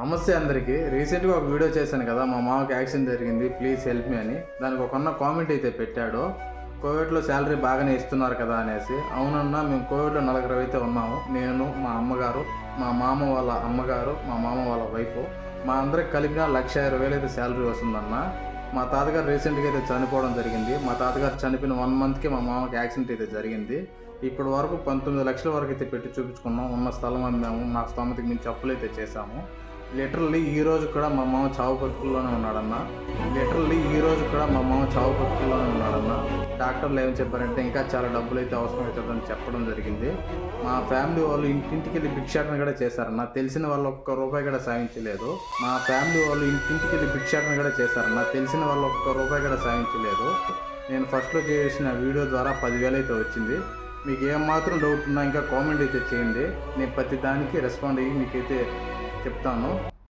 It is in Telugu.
నమస్తే అందరికీ. రీసెంట్గా ఒక వీడియో చేశాను కదా మా మామకి యాక్సిడెంట్ జరిగింది ప్లీజ్ హెల్ప్ మీ అని. దానికి ఒకన్న కామెంట్ అయితే పెట్టాడు కోవిడ్లో శాలరీ బాగానే ఇస్తున్నారు కదా అనేసి. అవునన్నా మేము కోవిడ్లో నలుగురు అయితే ఉన్నాము. నేను మా అమ్మగారు మా మామ వాళ్ళ అమ్మగారు మా మామ వాళ్ళ వైఫ్ మా అందరికి కలిపిన లక్ష ఇరవై వేలు అయితే శాలరీ వస్తుందన్న. మా తాతగారు రీసెంట్గా అయితే చనిపోవడం జరిగింది. మా తాతగారు చనిపోయిన వన్ మంత్కి మా మామకి యాక్సిడెంట్ అయితే జరిగింది. ఇప్పటి వరకు పంతొమ్మిది లక్షల వరకు అయితే పెట్టి చూపించుకున్నాం. ఉన్న స్థలం అమ్మాము. మా స్తోమతకి మేము చెప్పులు అయితే చేశాము. లిటరల్లీ ఈ రోజు కూడా మా మామ చావు బతుకుల్లోనే ఉన్నాడన్న. లిటరల్లీ ఈ రోజు కూడా మా మామ చావు బతుకుల్లోనే ఉన్నాడన్న. డాక్టర్లు ఏం చెప్పారంటే ఇంకా చాలా డబ్బులు అయితే అవసరం అవుతుందని చెప్పడం జరిగింది. మా ఫ్యామిలీ వాళ్ళు ఇంటింటికి వెళ్ళి భిక్షాటన కూడా చేశారన్న. తెలిసిన వాళ్ళు ఒక్క రూపాయి కూడా సాధించలేదు మా ఫ్యామిలీ వాళ్ళు ఇంటింటికి వెళ్ళి భిక్షాటన కూడా చేశారన్న. తెలిసిన వాళ్ళు ఒక్క రూపాయి కూడా సాధించలేదు నేను ఫస్ట్లో చేసిన వీడియో ద్వారా పదివేలు అయితే వచ్చింది. మీకు ఏం మాత్రం డౌట్ ఉన్నా ఇంకా కామెంట్ అయితే చేయండి. నేను ప్రతి దానికి రెస్పాండ్ అయ్యి మీకైతే చెప్తాను.